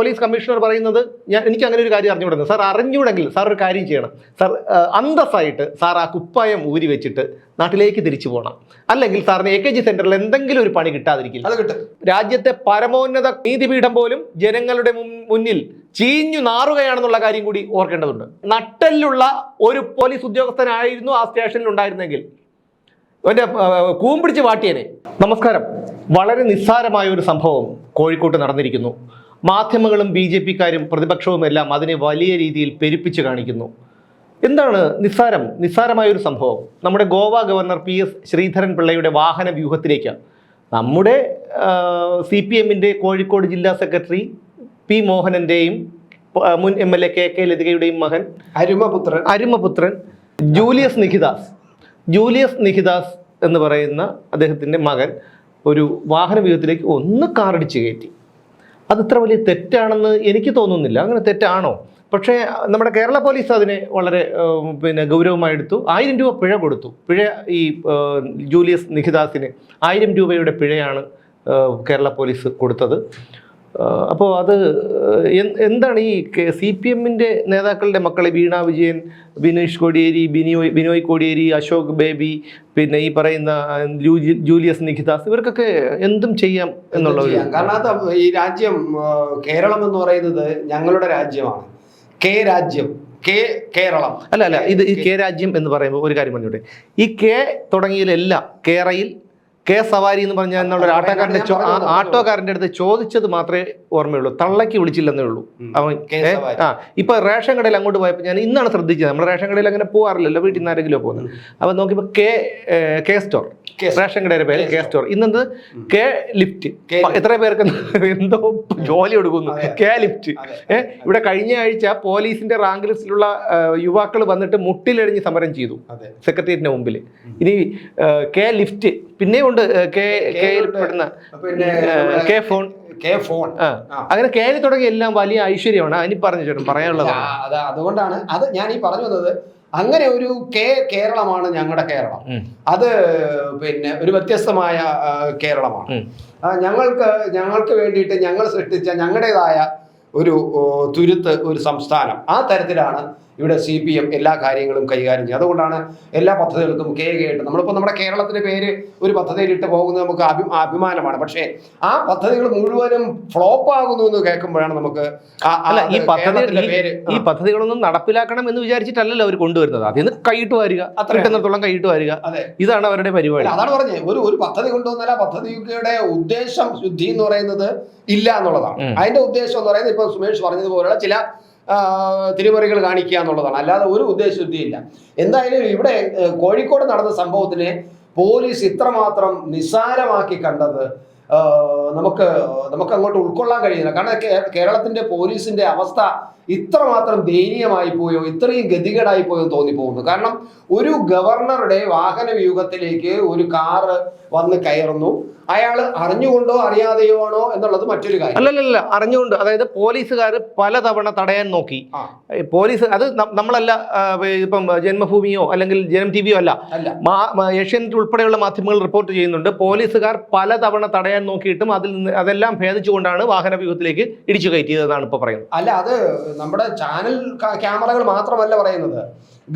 Police commissioner പറയുന്നത് ഞാൻ എനിക്ക് അങ്ങനെ ഒരു കാര്യം അറിഞ്ഞുകൂടുന്നു സാർ അറിഞ്ഞൂടെങ്കിൽ സാർ ഒരു കാര്യം ചെയ്യണം. സാർ അന്തസ്സായിട്ട് സാർ ആ കുപ്പായം ഊരി വെച്ചിട്ട് നാട്ടിലേക്ക് തിരിച്ചു പോകണം അല്ലെങ്കിൽ സാറിന് എ കെ ജി സെന്ററിൽ എന്തെങ്കിലും ഒരു പണി കിട്ടാതിരിക്കില്ല. അത് കിട്ടും. രാജ്യത്തെ പരമോന്നത നീതിപീഠം പോലും ജനങ്ങളുടെ മുന്നിൽ ചീഞ്ഞു നാറുകയാണെന്നുള്ള കാര്യം കൂടി ഓർക്കേണ്ടതുണ്ട്. നട്ടലിലുള്ള ഒരു പോലീസ് ഉദ്യോഗസ്ഥനായിരുന്നു ആ സ്റ്റേഷനിൽ ഉണ്ടായിരുന്നെങ്കിൽ. അവന്റെ ആ, കൂമ്പിടിച്ച് വാട്ടിയനെ. നമസ്കാരം. വളരെ നിസ്സാരമായ ഒരു സംഭവം കോഴിക്കോട്ട് നടന്നിരിക്കുന്നു. മാധ്യമങ്ങളും ബി ജെ പിക്കാരും പ്രതിപക്ഷവും എല്ലാം അതിനെ വലിയ രീതിയിൽ പെരുപ്പിച്ച് കാണിക്കുന്നു. എന്താണ് നിസ്സാരം നിസ്സാരമായൊരു സംഭവം? നമ്മുടെ Goa governor P S Sreedharan പിള്ളയുടെ വാഹന വ്യൂഹത്തിലേക്ക്. നമ്മുടെ സി പി എമ്മിന്റെ കോഴിക്കോട് ജില്ലാ സെക്രട്ടറി പി മോഹനന്റെയും മുൻ M L A K K ലതികയുടെയും മകൻ അരുമപുത്രൻ. അരുമപുത്രൻ ജൂലിയസ് നിഖിദാസ് ജൂലിയസ് നിഖിദാസ് എന്ന് പറയുന്ന അദ്ദേഹത്തിന്റെ മകൻ ഒരു വാഹന വ്യൂഹത്തിലേക്ക് ഒന്ന് കാറടിച്ച് കയറ്റി. അത് ഇത്ര വലിയ തെറ്റാണെന്ന് എനിക്ക് തോന്നുന്നില്ല. അങ്ങനെ തെറ്റാണോ? പക്ഷേ നമ്മുടെ കേരള പോലീസ് അതിനെ വളരെ പിന്നെ ഗൗരവമായി എടുത്തു. ആയിരം രൂപ പിഴ കൊടുത്തു. പിഴ ഈ ജൂലിയസ് നിഖിദാസിന് ആയിരം രൂപയുടെ പിഴയാണ് കേരള പോലീസ് കൊടുത്തത്. അപ്പോൾ അത് എന്താണ് ഈ സി പി എമ്മിന്റെ നേതാക്കളുടെ മക്കളെ വീണ വിജയൻ ബിനീഷ് കോടിയേരി ബിനിയോയ് ബിനോയ് കോടിയേരി അശോക് ബേബി പിന്നെ ഈ പറയുന്ന ജൂലിയസ് നിഖിദാസ് ഇവർക്കൊക്കെ എന്തും ചെയ്യാം എന്നുള്ള കാരണം അത് ഈ രാജ്യം കേരളം എന്ന് പറയുന്നത് ഞങ്ങളുടെ രാജ്യമാണ്. കെ രാജ്യം കെ കേരളം. അല്ല അല്ല ഇത് ഈ കെ രാജ്യം എന്ന് പറയുമ്പോൾ ഒരു കാര്യം പറഞ്ഞോട്ടെ. ഈ കെ തുടങ്ങിയതിലെല്ലാം കേരയിൽ കെ സവാരി എന്ന് പറഞ്ഞാൽ എന്നുള്ള ആട്ടോക്കാരന്റെ ആട്ടോക്കാരന്റെ അടുത്ത് ചോദിച്ചത് മാത്രമേ ഓർമ്മയുള്ളൂ. തള്ളക്ക് വിളിച്ചില്ലെന്നേ ഉള്ളൂ. അവൻ. ആ ഇപ്പൊ റേഷൻ കടയിൽ അങ്ങോട്ട് പോയപ്പോൾ ഞാൻ ഇന്നാണ് ശ്രദ്ധിച്ചത്. നമ്മൾ റേഷൻ കടയിൽ അങ്ങനെ പോകാറില്ലല്ലോ വീട്ടിൽ നിന്ന് ആരെങ്കിലും പോകുന്നത് അപ്പൊ നോക്കിയപ്പോൾ കെ കെ സ്റ്റോർ. റേഷൻ കടയുടെ പേര് കെ സ്റ്റോർ ഇന്നത് കെ ലിഫ്റ്റ് എത്ര പേർക്ക് എന്തോ ജോലി കൊടുക്കുന്നു? K lift. ഏഹ് ഇവിടെ കഴിഞ്ഞ ആഴ്ച പോലീസിന്റെ റാങ്ക് ലിസ്റ്റിലുള്ള യുവാക്കൾ വന്നിട്ട് മുട്ടിലെഴിഞ്ഞ് സമരം ചെയ്തു സെക്രട്ടേറിയറ്റിന്റെ മുമ്പിൽ ഇനി കെ ലിഫ്റ്റ് പിന്നെ ഉണ്ട് കെ കെയിൽ. പെടുന്ന കെ ഫോൺ കെ ഫോൺ. അങ്ങനെ കെയിൽ തുടങ്ങിയ എല്ലാം വലിയ ഐശ്വര്യമാണ്. അതിന് പറഞ്ഞു ചേട്ടൻ പറയാനുള്ളത് അതുകൊണ്ടാണ്. അത് ഞാൻ ഈ പറഞ്ഞു വന്നത്. അങ്ങനെ ഒരു കെ കേരളമാണ് ഞങ്ങളുടെ കേരളം. അത് പിന്നെ ഒരു വ്യത്യസ്തമായ കേരളമാണ്. ഞങ്ങൾക്ക് ഞങ്ങൾക്ക് വേണ്ടിയിട്ട് ഞങ്ങൾ സൃഷ്ടിച്ച ഞങ്ങളുടേതായ ഒരു തുരുത്ത് ഒരു സംസ്ഥാനം ആ തരത്തിലാണ് ഇവിടെ സി പി എം എല്ലാ കാര്യങ്ങളും കൈകാര്യം ചെയ്യും. അതുകൊണ്ടാണ് എല്ലാ പദ്ധതികൾക്കും കെ കെ ഇട്ട് നമ്മളിപ്പോൾ നമ്മുടെ കേരളത്തിന്റെ പേര് ഒരു പദ്ധതിയിൽ ഇട്ട് പോകുന്നത് നമുക്ക് അഭി അഭിമാനമാണ്. പക്ഷേ ആ പദ്ധതികൾ മുഴുവനും ഫ്ലോപ്പ് ആകുന്നു എന്ന് കേൾക്കുമ്പോഴാണ് നമുക്ക് ഈ പദ്ധതി ഈ- പദ്ധതികളൊന്നും നടപ്പിലാക്കണം എന്ന് വിചാരിച്ചിട്ടല്ലല്ലോ അവർ കൊണ്ടുവരുന്നത്. അതിൽ നിന്ന് കൈയിട്ട് വരിക. അത്ര. കിട്ടുന്നിടത്തോളം കൈയിട്ട് വരിക. ഇതാണ് അവരുടെ പരിപാടി. അതാണ് പറഞ്ഞത്. ഒരു ഒരു പദ്ധതി കൊണ്ടുവന്നാൽ ആ പദ്ധതിയുടെ ഉദ്ദേശം ശുദ്ധി എന്ന് പറയുന്നത് ഇല്ല എന്നുള്ളതാണ്. അതിന്റെ ഉദ്ദേശം എന്ന് പറയുന്നത് ഇപ്പൊ സുമേഷ് പറഞ്ഞതുപോലുള്ള ചില തിരിമറികൾ കാണിക്കുക എന്നുള്ളതാണ്. അല്ലാതെ ഒരു ഉദ്ദേശശുദ്ധിയില്ല എന്തായാലും ഇവിടെ കോഴിക്കോട് നടന്ന സംഭവത്തിനെ പോലീസ് ഇത്രമാത്രം നിസ്സാരമാക്കി കണ്ടത് നമുക്ക് നമുക്ക് അങ്ങോട്ട് ഉൾക്കൊള്ളാൻ കഴിയുന്നില്ല. കാരണം കേരളത്തിന്റെ പോലീസിന്റെ അവസ്ഥ ഇത്രമാത്രം ദയനീയമായി പോയോ ഇത്രയും ഗതികേടായി പോയോ എന്ന് തോന്നിപ്പോകുന്നു. കാരണം ഒരു ഗവർണറുടെ വാഹന വ്യൂഹത്തിലേക്ക് ഒരു കാറ് വന്ന് കയറുന്നു. അയാൾ അറിഞ്ഞുകൊണ്ടോ അറിയാതെയോ ആണോ എന്നുള്ളത് മറ്റൊരു കാര്യം. അല്ലല്ല അറിഞ്ഞുകൊണ്ട് അതായത് പോലീസുകാർ പലതവണ തടയാൻ നോക്കി. പോലീസ് അത് നമ്മളല്ല ഇപ്പം ജന്മഭൂമിയോ അല്ലെങ്കിൽ ജനം ടി വിയോ അല്ല ഏഷ്യാനെറ്റ് ഉൾപ്പെടെയുള്ള മാധ്യമങ്ങൾ റിപ്പോർട്ട് ചെയ്യുന്നുണ്ട്. പോലീസുകാർ പലതവണ തടയാൻ നോക്കിയിട്ടും അതിൽ നിന്ന് അതെല്ലാം ഭേദിച്ചുകൊണ്ടാണ് വാഹന വ്യൂഹത്തിലേക്ക് ഇടിച്ചു കയറ്റിയതെന്നാണ് ഇപ്പോൾ പറയുന്നത്. അല്ല അത് നമ്മുടെ ചാനൽ ക്യാമറകൾ മാത്രമല്ല പറയുന്നത്.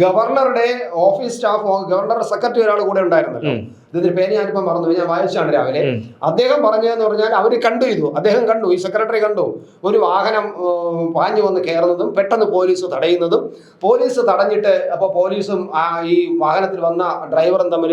ഗവർണറുടെ ഓഫീസ് സ്റ്റാഫ് ഗവർണറുടെ സെക്രട്ടറി ഒരാൾ കൂടെ ഉണ്ടായിരുന്നല്ലോ. ഇതിന്റെ പേര് ഞാനിപ്പം മറന്നു ഞാൻ വായിച്ചാണ് രാവിലെ. അദ്ദേഹം പറഞ്ഞതെന്ന് പറഞ്ഞാൽ അവർ കണ്ടു ചെയ്തു. അദ്ദേഹം കണ്ടു. ഈ സെക്രട്ടറി കണ്ടു. ഒരു വാഹനം പാഞ്ഞു വന്ന് കയറുന്നതും പെട്ടെന്ന് പോലീസ് തടയുന്നതും പോലീസ് തടഞ്ഞിട്ട് അപ്പോൾ പോലീസും ഈ വാഹനത്തിൽ വന്ന ഡ്രൈവറും തമ്മിൽ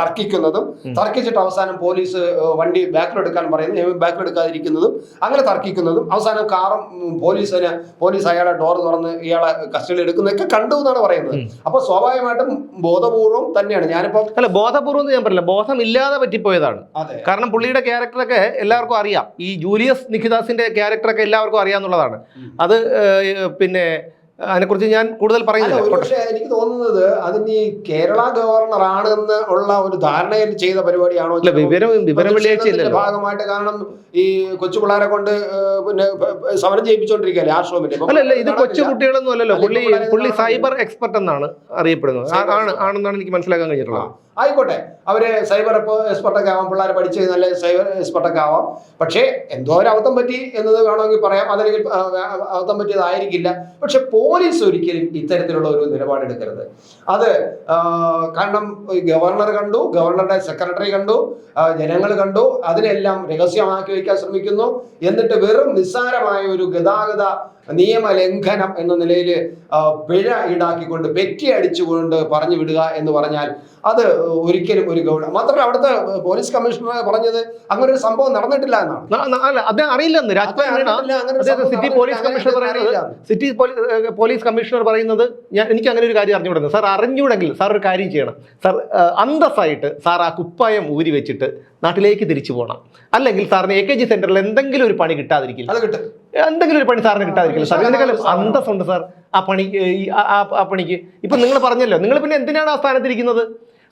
തർക്കിക്കുന്നതും തർക്കിച്ചിട്ട് അവസാനം പോലീസ് വണ്ടി ബാക്കിലെടുക്കാൻ പറയുന്നു. ബാക്കിലെടുക്കാതിരിക്കുന്നതും അങ്ങനെ തർക്കിക്കുന്നതും അവസാനം കാറും പോലീസിന് പോലീസ് അയാളെ ഡോർ തുറന്ന് ഇയാളെ കസ്റ്റഡിയിൽ എടുക്കുന്നതൊക്കെ കണ്ടു എന്നാണ് പറയുന്നത്. അപ്പൊ സ്വാഭാവികമായിട്ടും ബോധപൂർവം തന്നെയാണ്. ഞാനിപ്പോ അല്ല ബോധപൂർവം ഞാൻ ഞാൻ ബോധം ഇല്ലാതെ പറ്റിപ്പോയതാണ്. കാരണം പുള്ളിയുടെ ക്യാരക്ടറൊക്കെ എല്ലാവർക്കും അറിയാം. ഈ ജൂലിയസ് നിഖിദാസിന്റെ ക്യാരക്ടറൊക്കെ എല്ലാവർക്കും അറിയാന്നുള്ളതാണ്. അത് പിന്നെ അതിനെക്കുറിച്ച് ഞാൻ കൂടുതൽ പറയുന്നത് പറയുന്നില്ല പക്ഷേ എനിക്ക് തോന്നുന്നത് അതിന് ഈ കേരള ഗവർണർ ആണ് എന്ന് ഉള്ള ഒരു ധാരണയിൽ ചെയ്ത പരിപാടിയാണോ വിവരം വിവരം ഭാഗമായിട്ട് കാരണം ഈ കൊച്ചു പിള്ളേരെ കൊണ്ട് പിന്നെ സമരം ചെയ്യിപ്പിച്ചോണ്ടിരിക്കുകയല്ലേ ആശ്രമില്ലേ അല്ല അല്ല ഇത് കൊച്ചു. കുട്ടികളൊന്നും അല്ലല്ലോ. പുള്ളി പുള്ളി സൈബർ എക്സ്പെർട്ട് എന്നാണ് അറിയപ്പെടുന്നത്. ആണ് ആണെന്നാണ് എനിക്ക് മനസ്സിലാക്കാൻ കഴിഞ്ഞിട്ടുള്ളത്. ആയിക്കോട്ടെ. അവർ സൈബർ എക്സ്പെർട്ടൊക്കെ ആവാം. പിള്ളേർ പഠിച്ച് നല്ല സൈബർ എക്സ്പെർട്ടൊക്കെ ആവാം. പക്ഷേ എന്തോ ഒരു അബദ്ധം പറ്റി എന്നത് വേണമെങ്കിൽ പറയാം. അതല്ലെങ്കിൽ അബദ്ധം പറ്റിയതായിരിക്കില്ല. പക്ഷെ പോലീസ് ഒരിക്കലും ഇത്തരത്തിലുള്ള ഒരു നിലപാടെടുക്കരുത് അത് കാരണം ഗവർണർ കണ്ടു ഗവർണറുടെ സെക്രട്ടറി കണ്ടു ജനങ്ങൾ കണ്ടു. അതിനെല്ലാം രഹസ്യമാക്കി വയ്ക്കാൻ ശ്രമിക്കുന്നു. എന്നിട്ട് വെറും നിസ്സാരമായ ഒരു ഗതാഗത നിയമലംഘനം എന്ന നിലയിൽ പിഴ ഈടാക്കിക്കൊണ്ട് പെറ്റി അടിച്ചുകൊണ്ട് പറഞ്ഞു വിടുക എന്ന് പറഞ്ഞാൽ അത് ഒരിക്കലും ഒരു ഗൗരവം മാത്രമല്ല അവിടുത്തെ പോലീസ് കമ്മീഷണർ പറഞ്ഞത് അങ്ങനെ ഒരു സംഭവം നടന്നിട്ടില്ല എന്നാണ്. അല്ല അദ്ദേഹം അറിയില്ലെന്ന് സിറ്റി പോലീസ് കമ്മീഷണർ പറയുന്നത് സിറ്റി പോലീസ് കമ്മീഷണർ പറയുന്നത് ഞാൻ എനിക്ക് അങ്ങനെ ഒരു കാര്യം അറിഞ്ഞുകൂടുന്നു സാർ അറിഞ്ഞൂടെങ്കിൽ സാർ ഒരു കാര്യം ചെയ്യണം. സാർ അന്തസ്സായിട്ട് സാർ ആ കുപ്പായം ഊരി വെച്ചിട്ട് നാട്ടിലേക്ക് തിരിച്ചു പോകണം അല്ലെങ്കിൽ സാറിന് എ കെ ജി സെന്ററിൽ എന്തെങ്കിലും ഒരു പണി കിട്ടാതിരിക്കില്ല. അത് കിട്ടും. എന്തെങ്കിലും ഒരു പണി സാറിന് കിട്ടാതിരിക്കില്ല സാർ. എന്തെങ്കിലും അന്തസ്സുണ്ട് സാർ ആ പണി ആ- പണിക്ക്. ഇപ്പൊ നിങ്ങൾ പറഞ്ഞല്ലോ നിങ്ങൾ പിന്നെ എന്തിനാണ് ആ സ്ഥാനത്തിരിക്കുന്നത്?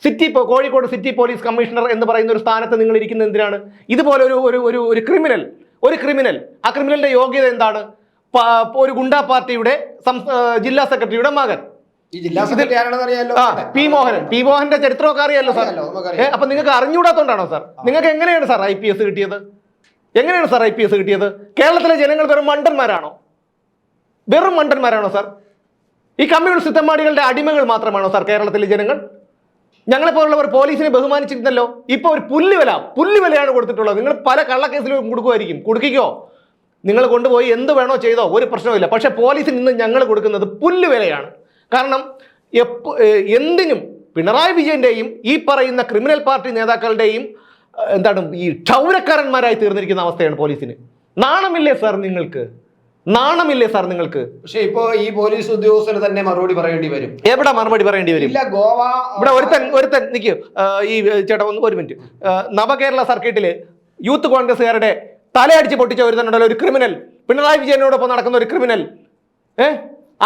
സിറ്റി പോ- കോഴിക്കോട് സിറ്റി പോലീസ് കമ്മീഷണർ എന്ന് പറയുന്ന ഒരു സ്ഥാനത്ത് നിങ്ങൾ ഇരിക്കുന്നത് എന്തിനാണ്? ഇതുപോലെ ഒരു ഒരു ഒരു ഒരു ക്രിമിനൽ ഒരു ക്രിമിനൽ. ആ ക്രിമിനലിന്റെ യോഗ്യത എന്താണ്? ഒരു ഗുണ്ടാ പാർട്ടിയുടെ ജില്ലാ സെക്രട്ടറിയുടെ മകൻ. പി മോഹൻ പി മോഹന്റെ ചരിത്രമൊക്കെ അറിയാലോ സാർ? അപ്പൊ നിങ്ങൾക്ക് അറിഞ്ഞുകൂടാത്തോണ്ടാണോ സാർ? നിങ്ങൾക്ക് എങ്ങനെയാണ് സാർ ഐ പി എസ് കിട്ടിയത്? എങ്ങനെയാണ് സാർ ഐ പി എസ് കിട്ടിയത്? കേരളത്തിലെ ജനങ്ങൾ വെറും മണ്ടന്മാരാണോ? വെറും മണ്ടന്മാരാണോ സാർ? ഈ കമ്മ്യൂണിസ്റ്റ് തെമ്മാടികളുടെ അടിമകൾ മാത്രമാണോ സാർ കേരളത്തിലെ ജനങ്ങൾ? ഞങ്ങളെ പോലുള്ളവർ പോലീസിനെ ബഹുമാനിച്ചിരുന്നല്ലോ. ഇപ്പൊ ഒരു പുല്ലുവില പുല്ലുവിലയാണ് കൊടുത്തിട്ടുള്ളത്. നിങ്ങൾ പല കള്ളക്കേസിലും കൊടുക്കുമായിരിക്കും. കൊടുക്കിക്കോ? നിങ്ങൾ കൊണ്ടുപോയി എന്ത് വേണോ ചെയ്തോ ഒരു പ്രശ്നവുമില്ല. പക്ഷെ പോലീസിന് ഇന്ന് ഞങ്ങൾ കൊടുക്കുന്നത് പുല്ലുവിലയാണ്. കാരണം എപ്പ എന്തിനും പിണറായി വിജയന്റെയും ഈ പറയുന്ന ക്രിമിനൽ പാർട്ടി നേതാക്കളുടെയും എന്താണ് ഈ ക്ഷൗരക്കാരന്മാരായി തീർന്നിരിക്കുന്ന അവസ്ഥയാണ് പോലീസിന്. നാണമില്ലേ സാർ നിങ്ങൾക്ക്? നാണമില്ലേ സാർ നിങ്ങൾക്ക്? പക്ഷെ ഇപ്പോ ഈ പോലീസ് ഉദ്യോഗസ്ഥന് തന്നെ മറുപടി പറയേണ്ടി വരും. എവിടെ മറുപടി പറയേണ്ടി വരും? ഇല്ല ഗോവ ഇവിടെ ഒരുത്തൻ ഒരുത്തൻ നിൽക്കൂ ഈ ചേട്ടാ ഒന്ന് ഒരു മിനിറ്റ്. നവകേരള സർക്കിട്ടിൽ യൂത്ത് കോൺഗ്രസ്സുകാരുടെ തലയടിച്ച് പൊട്ടിച്ച ഒരുത്തനുണ്ടല്ലോ ഒരു ക്രിമിനൽ. പിണറായി വിജയനോടൊപ്പം നടക്കുന്ന ഒരു ക്രിമിനൽ. ഏ?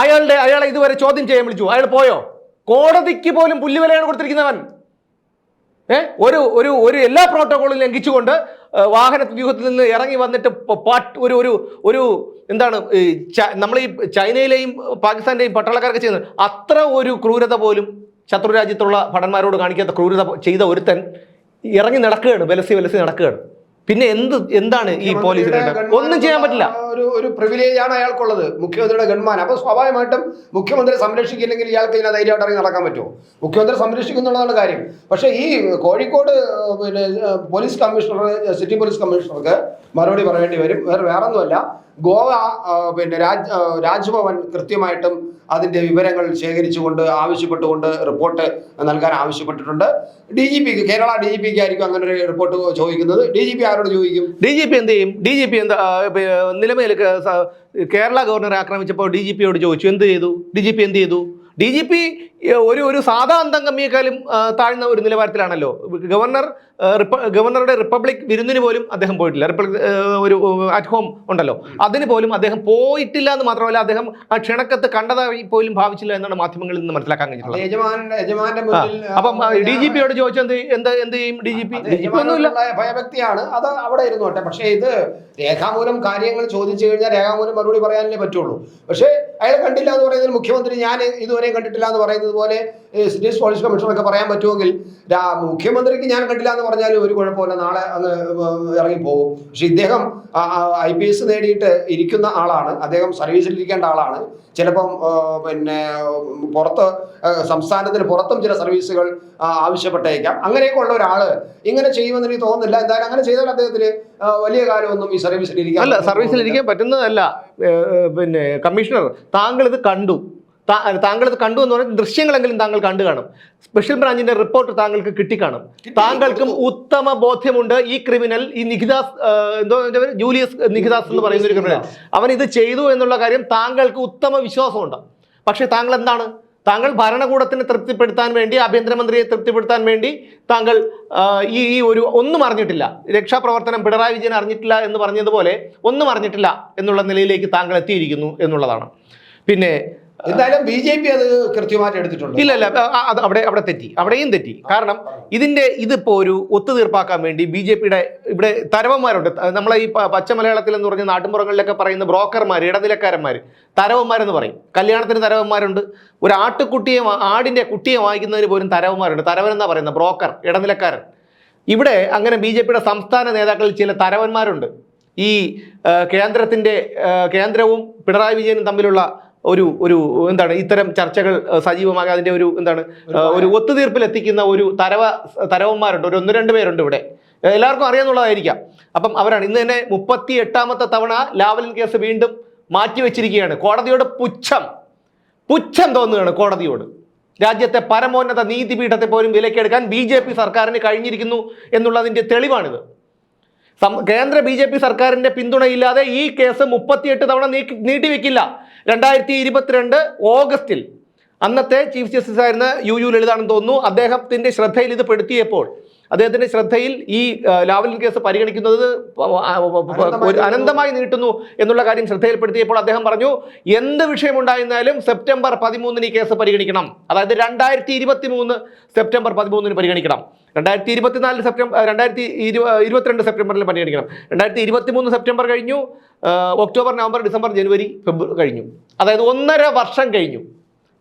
അയാളുടെ അയാളെ ഇതുവരെ ചോദ്യം ചെയ്യാൻ വിളിച്ചു. അയാൾ പോയോ? കോടതിക്ക് പോലും പുല്ലുവിലയാണ് കൊടുത്തിരിക്കുന്നവൻ. ഒരു ഒരു ഒരു എല്ലാ പ്രോട്ടോകോളും ലംഘിച്ചുകൊണ്ട് വാഹന വ്യൂഹത്തിൽ നിന്ന് ഇറങ്ങി വന്നിട്ട് പാട്ട് ഒരു ഒരു ഒരു എന്താണ് നമ്മൾ ഈ ചൈനയിലെയും പാകിസ്ഥാന്റെയും പട്ടാളക്കാരൊക്കെ ചെയ്യുന്നത് അത്ര ഒരു ക്രൂരത പോലും ശത്രു രാജ്യത്തുള്ള ഭടന്മാരോട് കാണിക്കാത്ത ക്രൂരത ചെയ്ത ഒരുത്തൻ ഇറങ്ങി നടക്കുകയാണ് വലസി വലസി നടക്കുകയാണ്. പിന്നെ എന്ത് എന്താണ് ഈ പോലീസിന് ഒന്നും ചെയ്യാൻ പറ്റില്ല. ഒരു ഒരു പ്രിവിലേജ് ആണ് അയാൾക്കുള്ളത് മുഖ്യമന്ത്രിയുടെ ഗൺമാൻ. അപ്പൊ സ്വാഭാവികമായിട്ടും മുഖ്യമന്ത്രി സംരക്ഷിക്കില്ലെങ്കിൽ ഇയാൾക്ക് ഇതിനെ ധൈര്യമായിട്ട് ഇറങ്ങി നടക്കാൻ പറ്റുമോ? മുഖ്യമന്ത്രി സംരക്ഷിക്കുന്നുള്ളതാണ് കാര്യം. പക്ഷേ ഈ കോഴിക്കോട് പിന്നെ പോലീസ് കമ്മീഷണർ സിറ്റി പോലീസ് കമ്മീഷണർക്ക് മറുപടി പറയേണ്ടി വരും. വേറെ വേറൊന്നുമല്ല. ഗോവ പിന്നെ രാജ് രാജ്ഭവൻ കൃത്യമായിട്ടും അതിന്റെ വിവരങ്ങൾ ശേഖരിച്ചുകൊണ്ട് ആവശ്യപ്പെട്ടുകൊണ്ട് റിപ്പോർട്ട് നൽകാൻ ആവശ്യപ്പെട്ടിട്ടുണ്ട്. ഡി ജി പിക്ക് കേരള ഡി ജി പിക്ക് ആയിരിക്കും അങ്ങനെ ഒരു റിപ്പോർട്ട് ചോദിക്കുന്നത്. ഡി ജി പി ആരോട് ചോദിക്കും? ഡി ജി പി എന്ത് ചെയ്യും? ഡി ജി പി എന്താ നിലമേൽ കേരള ഗവർണറെ ആക്രമിച്ചപ്പോൾ ഡി ജി പിയോട് ചോദിച്ചു. എന്ത് ചെയ്തു? ഡി ജി പി എന്ത് ചെയ്തു? ഡി ജി പി ഒരു ഒരു സാധാ അന്തംഗമ്മിയേക്കാളും ആ, താഴ്ന്ന ഒരു നിലവാരത്തിലാണല്ലോ. ഗവർണർ ഗവർണറുടെ റിപ്പബ്ലിക് വിരുന്നിന് പോലും അദ്ദേഹം പോയിട്ടില്ല. റിപ്പബ്ലിക് ഒരു അറ്റ് ഹോം ഉണ്ടല്ലോ. അതിന് പോലും അദ്ദേഹം പോയിട്ടില്ല എന്ന് മാത്രമല്ല അദ്ദേഹം ആ ക്ഷണക്കത്ത് കണ്ടതായി പോലും ഭാവിച്ചില്ല എന്നാണ് മാധ്യമങ്ങളിൽ നിന്ന് മനസ്സിലാക്കാൻ കഴിഞ്ഞിട്ടുള്ളത്. അപ്പം ഡി ജി പിയോട് ചോദിച്ചത് എന്ത് എന്ത് ചെയ്യും ഡി ജി പി? ഭയഭക്തിയാണ്. അത് അവിടെ ഇരുന്നോട്ടെ പക്ഷേ ഇത് രേഖാമൂലം കാര്യങ്ങൾ ചോദിച്ചു കഴിഞ്ഞാൽ രേഖാമൂലം മറുപടി പറയാനേ പറ്റുള്ളൂ. പക്ഷേ അയാൾ കണ്ടില്ല എന്ന് പറയുന്നത് മുഖ്യമന്ത്രി ഞാൻ ഇതുവരെയും കണ്ടിട്ടില്ല എന്ന് പറയുന്നത് പോലെ സിറ്റീസ് പോളിസ് കമ്മീഷണറൊക്കെ പറയാൻ പറ്റുമെങ്കിൽ മുഖ്യമന്ത്രിക്ക് ഞാൻ കണ്ടില്ല എന്ന് പറഞ്ഞാലും ഒരു കുഴപ്പമില്ല നാളെ അങ്ങ് ഇറങ്ങി പോകും. പക്ഷെ ഇദ്ദേഹം ഐ പി എസ് നേടിയിട്ട് ഇരിക്കുന്ന ആളാണ് അദ്ദേഹം സർവീസിലിരിക്കേണ്ട ആളാണ്. ചിലപ്പം പിന്നെ പുറത്ത് സംസ്ഥാനത്തിന് പുറത്തും ചില സർവീസുകൾ ആവശ്യപ്പെട്ടേക്കാം. അങ്ങനെയൊക്കെ ഉള്ള ഒരാൾ ഇങ്ങനെ ചെയ്യുമെന്ന് എനിക്ക് തോന്നുന്നില്ല. എന്തായാലും അങ്ങനെ ചെയ്താൽ അദ്ദേഹത്തിന് വലിയ കാലമൊന്നും ഈ സർവീസിൽ ഇരിക്കാൻ അല്ല സർവീസിലിരിക്കാൻ പറ്റുന്നതല്ല പിന്നെ കമ്മീഷണർ താങ്കൾ ഇത് കണ്ടു. താങ്കൾ ഇത് കണ്ടു എന്ന് പറഞ്ഞാൽ ദൃശ്യങ്ങളെങ്കിലും താങ്കൾ കണ്ടു കാണും. സ്പെഷ്യൽ ബ്രാഞ്ചിന്റെ റിപ്പോർട്ട് താങ്കൾക്ക് കിട്ടിക്കാണും താങ്കൾക്കും ഉത്തമ ബോധ്യമുണ്ട് ഈ ക്രിമിനൽ ഈ നിഖിദാസ് എന്തോ ജൂലിയസ് നിഖിദാസ് എന്ന് പറയുന്ന ഒരു ക്രിമിനൽ അവൻ ഇത് ചെയ്തു എന്നുള്ള കാര്യം താങ്കൾക്ക് ഉത്തമ വിശ്വാസമുണ്ട്. പക്ഷേ താങ്കൾ എന്താണ്? താങ്കൾ ഭരണകൂടത്തിനെ തൃപ്തിപ്പെടുത്താൻ വേണ്ടി ആഭ്യന്തരമന്ത്രിയെ തൃപ്തിപ്പെടുത്താൻ വേണ്ടി താങ്കൾ ഈ ഈ ഒരു ഒന്നും അറിഞ്ഞിട്ടില്ല. രക്ഷാപ്രവർത്തനം പിണറായി വിജയൻ അറിഞ്ഞിട്ടില്ല എന്ന് പറഞ്ഞതുപോലെ ഒന്നും അറിഞ്ഞിട്ടില്ല എന്നുള്ള നിലയിലേക്ക് താങ്കൾ എത്തിയിരിക്കുന്നു എന്നുള്ളതാണ്. പിന്നെ എന്തായാലും ബി ജെ പി അത് കൃത്യമായിട്ട് എടുത്തിട്ടുണ്ട്. ഇല്ല ഇല്ല അത് അവിടെ അവിടെ തെറ്റി. അവിടെയും തെറ്റി. കാരണം ഇതിന്റെ ഇതിപ്പോ ഒരു ഒത്തുതീർപ്പാക്കാൻ വേണ്ടി ബി ജെ പിയുടെ ഇവിടെ തരവന്മാരുണ്ട്. നമ്മളെ ഈ പച്ച മലയാളത്തിൽ എന്ന് പറഞ്ഞ നാട്ടുമ്പുറങ്ങളിലൊക്കെ പറയുന്ന ബ്രോക്കർമാർ ഇടനിലക്കാരന്മാർ തരവന്മാരെന്ന് പറയും. കല്യാണത്തിന് തരവന്മാരുണ്ട്. ഒരു ആട്ടുകുട്ടിയെ ആടിന്റെ കുട്ടിയെ വാങ്ങിക്കുന്നതിന് പോലും തരവന്മാരുണ്ട്. തരവൻ എന്നാ പറയുന്നത് ബ്രോക്കർ ഇടനിലക്കാരൻ. ഇവിടെ അങ്ങനെ ബി ജെ പിയുടെ സംസ്ഥാന നേതാക്കളിൽ ചില തരവന്മാരുണ്ട്. ഈ കേന്ദ്രത്തിന്റെ കേന്ദ്രവും പിണറായി വിജയനും തമ്മിലുള്ള ഒരു ഒരു എന്താണ് ഇത്തരം ചർച്ചകൾ സജീവമാകാൻ അതിന്റെ ഒരു എന്താണ് ഒരു ഒത്തുതീർപ്പിൽ എത്തിക്കുന്ന ഒരു തരവ തരവന്മാരുണ്ട്. ഒരു ഒന്ന് രണ്ട് പേരുണ്ട് ഇവിടെ. എല്ലാവർക്കും അറിയാന്നുള്ളതായിരിക്കാം. അപ്പം അവരാണ്. ഇന്ന് തന്നെ മുപ്പത്തി എട്ടാമത്തെ തവണ ലാവലിൻ കേസ് വീണ്ടും മാറ്റിവെച്ചിരിക്കുകയാണ്. കോടതിയോട് പുച്ഛം. പുച്ഛം തോന്നുകയാണ് കോടതിയോട്. രാജ്യത്തെ പരമോന്നത നീതിപീഠത്തെ പോലും വിലക്കെടുക്കാൻ ബി ജെ പി സർക്കാരിന് കഴിഞ്ഞിരിക്കുന്നു എന്നുള്ളതിന്റെ തെളിവാണിത്. കേന്ദ്ര ബി ജെ പി സർക്കാരിന്റെ പിന്തുണയില്ലാതെ ഈ കേസ് മുപ്പത്തിയെട്ട് തവണ നീക്കി നീട്ടിവെക്കില്ല. രണ്ടായിരത്തി ഇരുപത്തിരണ്ട് ഓഗസ്റ്റിൽ. അന്നത്തെ ചീഫ് ജസ്റ്റിസ് ആയിരുന്ന യു യു ലളിതാണെന്ന് തോന്നുന്നു. അദ്ദേഹത്തിന്റെ ശ്രദ്ധയിൽ ഇത് പെടുത്തിയപ്പോൾ അദ്ദേഹത്തിന്റെ ശ്രദ്ധയിൽ ഈ ലാവലിൻ കേസ് പരിഗണിക്കുന്നത് അനന്തമായി നീട്ടുന്നു. എന്നുള്ള കാര്യം ശ്രദ്ധയിൽപ്പെടുത്തിയപ്പോൾ അദ്ദേഹം പറഞ്ഞു എന്ത് വിഷയമുണ്ടായിരുന്നാലും സെപ്റ്റംബർ പതിമൂന്നിന് ഈ കേസ് പരിഗണിക്കണം. അതായത് രണ്ടായിരത്തി സെപ്റ്റംബർ പതിമൂന്നിന് പരിഗണിക്കണം. രണ്ടായിരത്തി ഇരുപത്തിനാല് സെപ്റ്റംബർ രണ്ടായിരത്തി ഇരുപ ഇരുപത്തിരണ്ട് സെപ്റ്റംബറിൽ പണിയെടുക്കണം. രണ്ടായിരത്തി ഇരുപത്തി മൂന്ന് സെപ്റ്റംബർ കഴിഞ്ഞു October November December January February കഴിഞ്ഞു. അതായത് ഒന്നര വർഷം കഴിഞ്ഞു.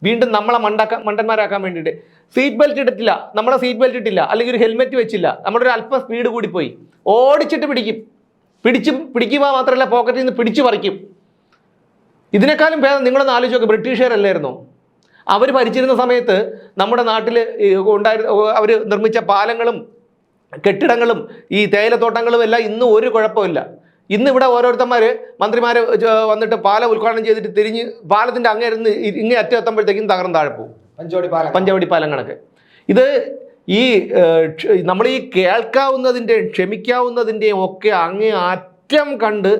വീണ്ടും നമ്മളെ മണ്ടാക്കാൻ മണ്ടന്മാരാക്കാൻ വേണ്ടിയിട്ട്. സീറ്റ് ബെൽറ്റ് ഇട്ടിട്ടില്ല. നമ്മളെ സീറ്റ് ബെൽറ്റ് ഇട്ടില്ല. അല്ലെങ്കിൽ ഒരു ഹെൽമെറ്റ് വെച്ചില്ല. നമ്മുടെ ഒരു അല്പം സ്പീഡ് കൂടിപ്പോയി. ഓടിച്ചിട്ട് പിടിക്കും. പിടിച്ച് പിടിക്കുക മാത്രമല്ല പോക്കറ്റിൽ നിന്ന് പിടിച്ചു പറിക്കും. ഇതിനേക്കാളും ഭേദം നിങ്ങളൊന്ന് ആലോചിച്ച് നോക്ക്. ബ്രിട്ടീഷുകാരല്ലായിരുന്നോ? അവർ ഭരിച്ചിരുന്ന സമയത്ത് നമ്മുടെ നാട്ടിൽ ഉണ്ടായിരുന്ന അവർ നിർമ്മിച്ച പാലങ്ങളും കെട്ടിടങ്ങളും ഈ തേയിലത്തോട്ടങ്ങളും എല്ലാം ഇന്ന് ഒരു കുഴപ്പമില്ല. ഇന്ന് ഇവിടെ ഓരോരുത്തന്മാർ മന്ത്രിമാർ വന്നിട്ട് പാലം ഉദ്ഘാടനം ചെയ്തിട്ട് തിരിഞ്ഞ് പാലത്തിന്റെ അങ്ങേ ഇരുന്ന് ഇങ്ങനെ ഇങ്ങേ അറ്റം എത്തുമ്പോഴത്തേക്കും തകർന്ന് താഴെ പോകും. പഞ്ചവടി പാലം. പഞ്ചവടി പാലം കണക്ക്. ഇത് ഈ നമ്മൾ ഈ കേൾക്കാവുന്നതിന്റെയും ക്ഷമിക്കാവുന്നതിന്റെയും ഒക്കെ അങ്ങേ അറ്റം കണ്ട്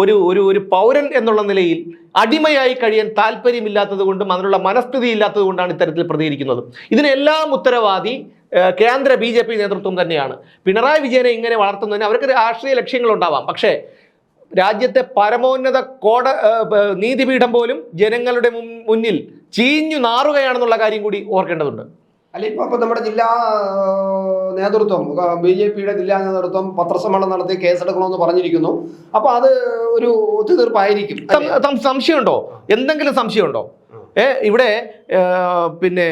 ഒരു ഒരു ഒരു പൗരൻ എന്നുള്ള നിലയിൽ അടിമയായി കഴിയാൻ താല്പര്യമില്ലാത്തത് കൊണ്ടും അതിനുള്ള മനസ്ഥിതി ഇല്ലാത്തത് കൊണ്ടാണ് ഇത്തരത്തിൽ പ്രതികരിക്കുന്നത്. ഇതിനെല്ലാം ഉത്തരവാദി കേന്ദ്ര ബി ജെ പി നേതൃത്വം തന്നെയാണ്. പിണറായി വിജയനെ ഇങ്ങനെ വളർത്തുന്നതിന് അവർക്ക് രാഷ്ട്രീയ ലക്ഷ്യങ്ങളുണ്ടാവാം. പക്ഷേ രാജ്യത്തെ പരമോന്നത കോട നീതിപീഠം പോലും ജനങ്ങളുടെ മുന്നിൽ ചീഞ്ഞു നാറുകയാണെന്നുള്ള കാര്യം കൂടി ഓർക്കേണ്ടതുണ്ട്. അല്ല ഇപ്പൊ ഇപ്പൊ നമ്മുടെ ജില്ലാ നേതൃത്വം ബി ജെ പിയുടെ ജില്ലാ നേതൃത്വം പത്രസമ്മേളനം നടത്തി കേസെടുക്കണമെന്ന് പറഞ്ഞിരിക്കുന്നു. അപ്പൊ അത് ഒരു ഒത്തുതീർപ്പായിരിക്കും സംശയമുണ്ടോ? എന്തെങ്കിലും സംശയമുണ്ടോ? ഏ ഇവിടെ പിന്നെ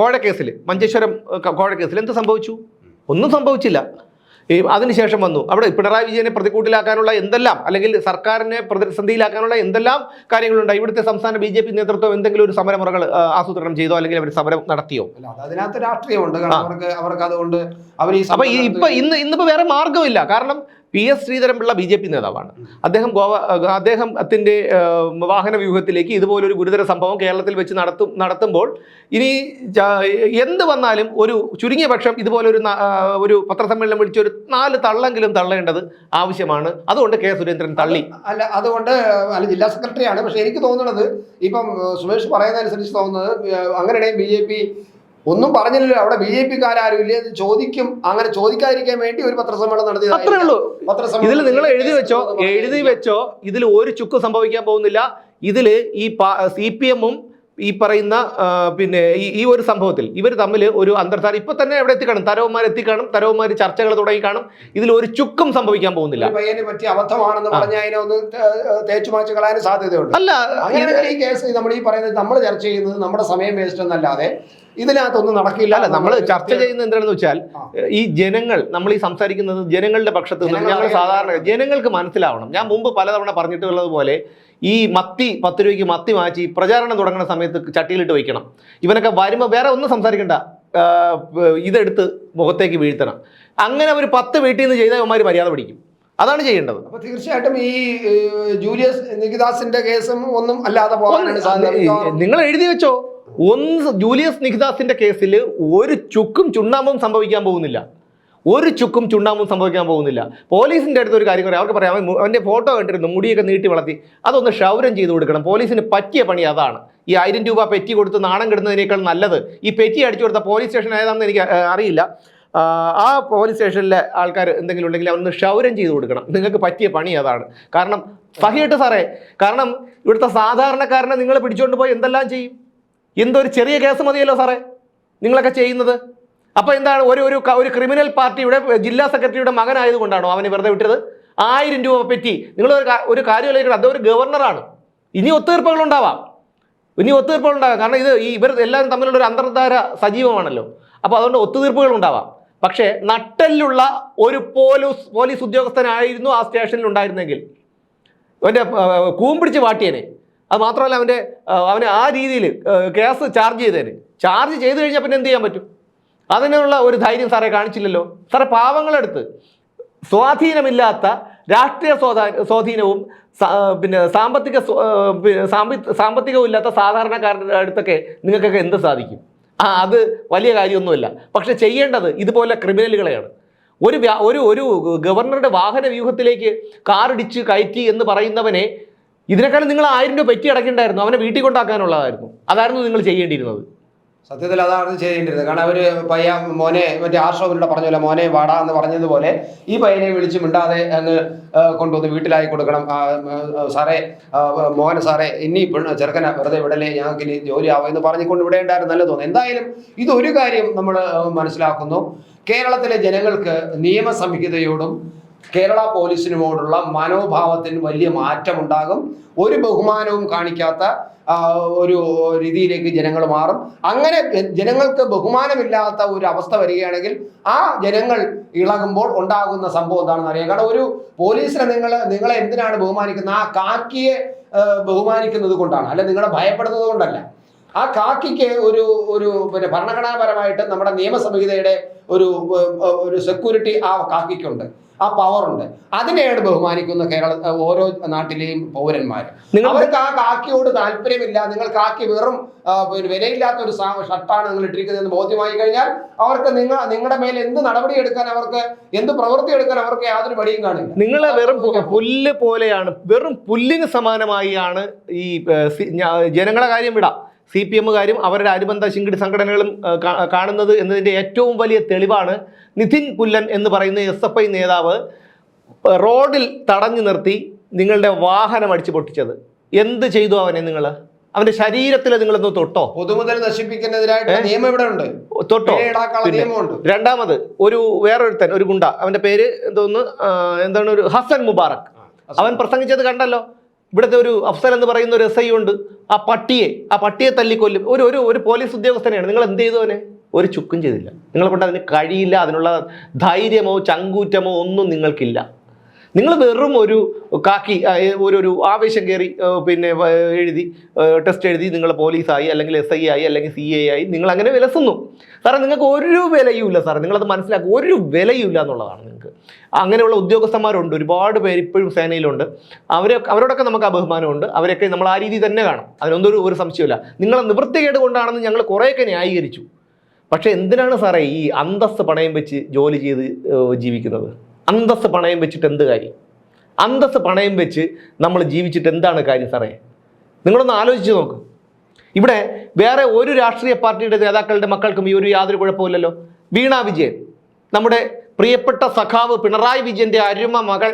കോഴക്കേസിൽ മഞ്ചേശ്വരം കോഴക്കേസിൽ എന്ത് സംഭവിച്ചു? ഒന്നും സംഭവിച്ചില്ല. ഈ അതിനുശേഷം വന്നു. അവിടെ പിണറായി വിജയനെ പ്രതിക്കൂട്ടിലാക്കാനുള്ള എന്തെല്ലാം അല്ലെങ്കിൽ സർക്കാരിനെ പ്രതിസന്ധിയിലാക്കാനുള്ള എന്തെല്ലാം കാര്യങ്ങളുണ്ട് ഇവിടുത്തെ സംസ്ഥാന ബി ജെ പി നേതൃത്വം എന്തെങ്കിലും ഒരു സമരമുറകൾ ആസൂത്രണം ചെയ്തോ അല്ലെങ്കിൽ അവർ സമരം നടത്തിയോ? അതിനകത്ത് രാഷ്ട്രീയമുണ്ട്. അവർക്ക് അവർക്ക് അതുകൊണ്ട് അവർ ഈ അപ്പൊ ഇപ്പൊ ഇന്ന് ഇന്നിപ്പോ വേറെ മാർഗമില്ല കാരണം P S Sreedharan Pillai B J P നേതാവാണ്. അദ്ദേഹം ഗോവ അദ്ദേഹത്തിന്റെ വാഹന വ്യൂഹത്തിലേക്ക് ഇതുപോലൊരു ഗുരുതര സംഭവം കേരളത്തിൽ വെച്ച് നടത്തും നടത്തുമ്പോൾ ഇനി എന്ത് വന്നാലും ഒരു ചുരുങ്ങിയ പക്ഷം ഇതുപോലൊരു ഒരു പത്രസമ്മേളനം വിളിച്ച് ഒരു നാല് തള്ളെങ്കിലും തള്ളേണ്ടത് ആവശ്യമാണ്. അതുകൊണ്ട് കെ സുരേന്ദ്രൻ തള്ളി. അല്ല അതുകൊണ്ട് അല്ല ജില്ലാ സെക്രട്ടറിയാണ്. പക്ഷേ എനിക്ക് തോന്നുന്നത് ഇപ്പം സുമേഷ് പറയുന്നതനുസരിച്ച് തോന്നുന്നത് അങ്ങനെയാണെങ്കിൽ ബി ജെ പി ഒന്നും പറഞ്ഞില്ലല്ലോ. അവിടെ ബി ജെ പിക്കാരും ഇല്ലേ? എന്ന് ചോദിക്കും. അങ്ങനെ ചോദിക്കാതിരിക്കാൻ വേണ്ടി ഒരു പത്രസമ്മേളനം നടത്തി അത്രേ ഉള്ളൂ. ഇതിൽ നിങ്ങൾ എഴുതി വെച്ചോ? എഴുതി വെച്ചോ? ഇതിൽ ഒരു ചുക്ക് സംഭവിക്കാൻ പോകുന്നില്ല. ഇതിൽ ഈ സി പി എമ്മും ഈ പറയുന്ന പിന്നെ ഈ ഒരു സംഭവത്തിൽ ഇവർ തമ്മിൽ ഒരു അന്തർധാര. ഇപ്പൊ തന്നെ എവിടെ എത്തിക്കാണും. തരവന്മാർ എത്തിക്കാണും. തരവന്മാർ ചർച്ചകൾ തുടങ്ങി കാണും. ഇതിൽ ഒരു ചുക്കും സംഭവിക്കാൻ പോകുന്നില്ല. പയ്യന് പറ്റിയ അബദ്ധമാണെന്ന് ആ. പറഞ്ഞ അതിനെ ഒന്ന് തേച്ചു മാച്ച് കളയാൻ സാധ്യതയുണ്ട്. അല്ല അങ്ങനെ ഈ കേസ് നമ്മൾ ഈ പറയുന്നത് നമ്മൾ ചർച്ച ചെയ്യുന്നത് നമ്മുടെ സമയം വേസ്റ്റ് എന്നല്ലാതെ ഇതിനകത്തൊന്നും നടക്കില്ല അല്ല? നമ്മൾ ചർച്ച ചെയ്യുന്നത് എന്താണെന്ന് വെച്ചാൽ. ഈ ജനങ്ങൾ നമ്മൾ ഈ സംസാരിക്കുന്നത് ജനങ്ങളുടെ പക്ഷത്ത് നിന്ന് ഞങ്ങൾ സാധാരണ ജനങ്ങൾക്ക് മനസ്സിലാവണം. ഞാൻ മുമ്പ് പലതവണ പറഞ്ഞിട്ടുള്ളത് പോലെ ഈ മത്തി പത്ത് രൂപയ്ക്ക് മത്തി മാറ്റി പ്രചാരണം തുടങ്ങുന്ന സമയത്ത് ചട്ടിയിലിട്ട് വയ്ക്കണം. ഇവനൊക്കെ വരുമ്പോൾ വേറെ ഒന്നും സംസാരിക്കണ്ട. ഇതെടുത്ത് മുഖത്തേക്ക് വീഴ്ത്തണം. അങ്ങനെ ഒരു പത്ത് വീട്ടിൽ നിന്ന് ചെയ്താൽ ഇവന്മാർ മര്യാദ പിടിക്കും. അതാണ് ചെയ്യേണ്ടത്. അപ്പൊ തീർച്ചയായിട്ടും ഈ ജൂലിയസ് നികിദാസിന്റെ കേസും ഒന്നും അല്ലാതെ പോകാനാണ് സാധ്യത നിങ്ങൾ എഴുതി വെച്ചോ. ഒന്ന് ജൂലിയസ് നിഖിദാസിന്റെ കേസിൽ ഒരു ചുക്കും ചുണ്ണാമ്പും സംഭവിക്കാൻ പോകുന്നില്ല. ഒരു ചുക്കും ചുണ്ണാമ്പും സംഭവിക്കാൻ പോകുന്നില്ല. പോലീസിന്റെ അടുത്ത് ഒരു കാര്യം പറയാം. അവർക്ക് പറയാം അവന്റെ ഫോട്ടോ കണ്ടിരുന്നു മുടിയൊക്കെ നീട്ടി വളർത്തി. അതൊന്ന് ക്ഷൗരം ചെയ്ത് കൊടുക്കണം. പോലീസിന് പറ്റിയ പണി അതാണ്. ഈ ആയിരം രൂപ പെറ്റി കൊടുത്ത് നാണം കിടുന്നതിനേക്കാൾ നല്ലത്. ഈ പെറ്റി അടിച്ചു കൊടുത്ത പോലീസ് സ്റ്റേഷൻ ഏതാണെന്ന് എനിക്ക് അറിയില്ല. ആ, ആ പോലീസ് സ്റ്റേഷനിലെ ആൾക്കാർ എന്തെങ്കിലും ഉണ്ടെങ്കിൽ അവനൊന്ന് ക്ഷൗരം ചെയ്ത് കൊടുക്കണം. നിങ്ങൾക്ക് പറ്റിയ പണി അതാണ്. കാരണം സഹിയിട്ട് സാറേ കാരണം ഇവിടുത്തെ സാധാരണക്കാരനെ നിങ്ങൾ പിടിച്ചുകൊണ്ട് പോയി എന്തെല്ലാം ചെയ്യും? എന്തൊരു ചെറിയ കേസ് മതിയല്ലോ സാറേ? നിങ്ങളൊക്കെ ചെയ്യുന്നത്? അപ്പോൾ എന്താണ് ഒരു ഒരു ഒരു ക്രിമിനൽ പാർട്ടിയുടെ ജില്ലാ സെക്രട്ടറിയുടെ മകനായതുകൊണ്ടാണോ അവനെ വെറുതെ വിട്ടത്? ആയിരം രൂപ പറ്റി. നിങ്ങൾ ഒരു കാര്യം ആലോചിക്കണം. അദ്ദേഹം ഒരു ഗവർണറാണ്. ഇനി ഒത്തുതീർപ്പുകൾ ഉണ്ടാവാം ഇനി ഒത്തുതീർപ്പുകൾ ഉണ്ടാകാം കാരണം ഇത് ഈ ഇവർ എല്ലാവരും തമ്മിലുള്ള ഒരു അന്തർധാര സജീവമാണല്ലോ. അപ്പോൾ അതുകൊണ്ട് ഒത്തുതീർപ്പുകൾ ഉണ്ടാവാം പക്ഷേ നട്ടലിലുള്ള ഒരു പോലീസ് പോലീസ് ഉദ്യോഗസ്ഥനായിരുന്നു ആ സ്റ്റേഷനിൽ ഉണ്ടായിരുന്നെങ്കിൽ. അവന്റെ കൂമ്പിടിച്ച് വാട്ടിയേനെ. അത് മാത്രമല്ല അവന്റെ അവന് ആ രീതിയിൽ കേസ് ചാർജ് ചെയ്തേന്. ചാർജ് ചെയ്ത് കഴിഞ്ഞാൽ പിന്നെ എന്ത് ചെയ്യാൻ പറ്റും? അതിനുള്ള ഒരു ധൈര്യം സാറേ കാണിച്ചില്ലല്ലോ. സാറേ പാവങ്ങളെടുത്ത് സ്വാധീനമില്ലാത്ത രാഷ്ട്രീയ സ്വാധീ സ്വാധീനവും പിന്നെ സാമ്പത്തിക സാമ്പത്തികവും ഇല്ലാത്ത സാധാരണക്കാരുടെ അടുത്തൊക്കെ നിങ്ങൾക്കൊക്കെ എന്ത് സാധിക്കും? ആ അത് വലിയ കാര്യമൊന്നുമില്ല. പക്ഷെ ചെയ്യേണ്ടത് ഇതുപോലെ ക്രിമിനലുകളെയാണ്. ഒരു ഒരു ഒരു ഗവർണറുടെ വാഹന വ്യൂഹത്തിലേക്ക് കാറിടിച്ച് കയറ്റി എന്ന് പറയുന്നവനെ ഇതിനേക്കാളും നിങ്ങൾ ആയിരം രൂപ പെറ്റി അടക്കേണ്ടായിരുന്നു അവനെ വീട്ടിൽ കൊണ്ടാക്കാനുള്ളതായിരുന്നു. അതായിരുന്നു നിങ്ങൾ ചെയ്യേണ്ടിയിരുന്നത്. സത്യത്തിൽ അതാണ് ചെയ്യേണ്ടിരുന്നത് കാരണം അവർ പയ്യ മോനെ മറ്റേ ആർഷോവിലൂടെ പറഞ്ഞ പോലെ മോനെ വാടാ എന്ന് പറഞ്ഞതുപോലെ ഈ പയ്യനെ വിളിച്ച് മിണ്ടാതെ അങ്ങ് കൊണ്ടുവന്ന് വീട്ടിലായി കൊടുക്കണം. സാറേ മോനെ സാറേ ഇനി പെണ്ണ് ചെറുക്കന വെറുതെ വിടലേ ഞങ്ങൾക്ക് ഇനി ജോലി ആവും എന്ന് പറഞ്ഞുകൊണ്ട് വിടേണ്ടായിരുന്നു നല്ല തോന്നുന്നു എന്തായാലും ഇതൊരു കാര്യം നമ്മൾ മനസ്സിലാക്കുന്നു. കേരളത്തിലെ ജനങ്ങൾക്ക് നിയമസംഹിതയോടും കേരള പോലീസിനോടുള്ള മനോഭാവത്തിന് വലിയ മാറ്റമുണ്ടാകും. ഒരു ബഹുമാനവും കാണിക്കാത്ത ഒരു രീതിയിലേക്ക് ജനങ്ങൾ മാറും. അങ്ങനെ ജനങ്ങൾക്ക് ബഹുമാനമില്ലാത്ത ഒരു അവസ്ഥ വരികയാണെങ്കിൽ ആ ജനങ്ങൾ ഇളകുമ്പോൾ ഉണ്ടാകുന്ന സംഭവം എന്താണെന്ന് അറിയാം. കാരണം ഒരു പോലീസിനെ നിങ്ങൾ നിങ്ങളെ എന്തിനാണ് ബഹുമാനിക്കുന്നത്? ആ കാക്കിയെ ബഹുമാനിക്കുന്നത് കൊണ്ടാണ്. അല്ല നിങ്ങളെ ഭയപ്പെടുന്നത് കൊണ്ടല്ല. ആ കാക്കിക്ക് ഒരു ഒരു പിന്നെ ഭരണഘടനാപരമായിട്ട് നമ്മുടെ നിയമസംഹിതയുടെ ഒരു ഒരു സെക്യൂരിറ്റി ആ കാക്കിക്കുണ്ട്. ആ പവർ പവറുണ്ട് അതിനെയാണ് ബഹുമാനിക്കുന്ന കേരള ഓരോ നാട്ടിലെയും പൗരന്മാർ. നിങ്ങൾക്ക് അവർക്ക് ആ കാക്കിയോട് താല്പര്യമില്ല. നിങ്ങൾ കാക്കി വെറും വിലയില്ലാത്ത ഒരു ഷർട്ടാണ് നിങ്ങൾ ഇട്ടിരിക്കുന്നതെന്ന് ബോധ്യമായി കഴിഞ്ഞാൽ അവർക്ക് നിങ്ങൾ നിങ്ങളുടെ മേൽ എന്ത് നടപടി എടുക്കാൻ അവർക്ക് എന്ത് പ്രവൃത്തി എടുക്കാൻ അവർക്ക് യാതൊരു പടിയും കാണില്ല. നിങ്ങൾ വെറും പുല്ല് പോലെയാണ് വെറും പുല്ലിന് സമാനമായിയാണ് ഈ ജനങ്ങളെ കാര്യം വിടാം. സി പി എമ്മുകാരും അവരുടെ അനുബന്ധ ശിങ്കിടി സംഘടനകളും കാണുന്നത് എന്നതിന്റെ ഏറ്റവും വലിയ തെളിവാണ് നിതിൻ പുല്ലൻ എന്ന് പറയുന്ന എസ് എഫ് ഐ നേതാവ് റോഡിൽ തടഞ്ഞു നിർത്തി നിങ്ങളുടെ വാഹനം അടിച്ചു പൊട്ടിച്ചത്. എന്ത് ചെയ്തു അവനെ നിങ്ങൾ അവന്റെ ശരീരത്തിൽ നിങ്ങളൊന്ന് തൊട്ടോ? പൊതുമുതൽ നശിപ്പിക്കുന്നതിനായിട്ട് നിയമം ഇവിടെ ഉണ്ട് തൊട്ടോ രണ്ടാമത് ഒരു വേറൊരുത്തൻ ഒരു ഗുണ്ട. അവന്റെ പേര് എന്തോന്ന് എന്താണ് ഒരു ഹസൻ മുബാറക്. അവൻ പ്രസംഗിച്ചത് കണ്ടല്ലോ? ഇവിടുത്തെ ഒരു അഫ്സൽ എന്ന് പറയുന്ന ഒരു എസ് ഐ ഉണ്ട്. ആ പട്ടിയെ ആ പട്ടിയെ തല്ലിക്കൊല്ലും. ഒരു ഒരു ഒരു പോലീസ് ഉദ്യോഗസ്ഥനെയാണ്. നിങ്ങൾ എന്ത് ചെയ്തു അവനെ? ഒരു ചുക്കും ചെയ്തില്ല. നിങ്ങളെ കൊണ്ട് അതിന് കഴിയില്ല അതിനുള്ള ധൈര്യമോ ചങ്കൂറ്റമോ ഒന്നും നിങ്ങൾക്കില്ല. നിങ്ങൾ വെറും ഒരു കാക്കി ഒരു ഒരു ആവേശം കയറി പിന്നെ എഴുതി ടെസ്റ്റ് എഴുതി നിങ്ങൾ പോലീസായി അല്ലെങ്കിൽ എസ് ഐ ആയി അല്ലെങ്കിൽ സി എ ആയി നിങ്ങൾ അങ്ങനെ വിലസുന്നു. സാറേ നിങ്ങൾക്ക് ഒരു വിലയുമില്ല സാറേ. നിങ്ങളത് മനസ്സിലാക്കുക. ഒരു വിലയുമില്ല എന്നുള്ളതാണ് നിങ്ങൾക്ക്. അങ്ങനെയുള്ള ഉദ്യോഗസ്ഥന്മാരുണ്ട്. ഒരുപാട് പേര് ഇപ്പോഴും സേനയിലുണ്ട്. അവരെ അവരോടൊക്കെ നമുക്ക് അബഹുമാനമുണ്ട് അവരൊക്കെ നമ്മൾ ആ രീതി തന്നെ കാണും. അതിനൊന്നും ഒരു- ഒരു സംശയമില്ല നിങ്ങളെ നിവൃത്തികേട് കൊണ്ടാണെന്ന് ഞങ്ങൾ കുറേയൊക്കെ ന്യായീകരിച്ചു. പക്ഷേ എന്തിനാണ് സാറേ ഈ അന്തസ്സ് പണയം വെച്ച് ജോലി ചെയ്ത് ജീവിക്കുന്നത്? അന്തസ്സ് പണയം വെച്ചിട്ട് എന്ത് കാര്യം? അന്തസ് പണയം വെച്ച് നമ്മൾ ജീവിച്ചിട്ട് എന്താണ് കാര്യം സാറേ? നിങ്ങളൊന്ന് ആലോചിച്ച് നോക്ക്. ഇവിടെ വേറെ ഒരു രാഷ്ട്രീയ പാർട്ടിയുടെ നേതാക്കളുടെ മക്കൾക്കും ഈ ഒരു യാതൊരു കുഴപ്പമില്ലല്ലോ വീണ വിജയൻ നമ്മുടെ പ്രിയപ്പെട്ട സഖാവ് പിണറായി വിജയന്റെ അരുമ മകൾ.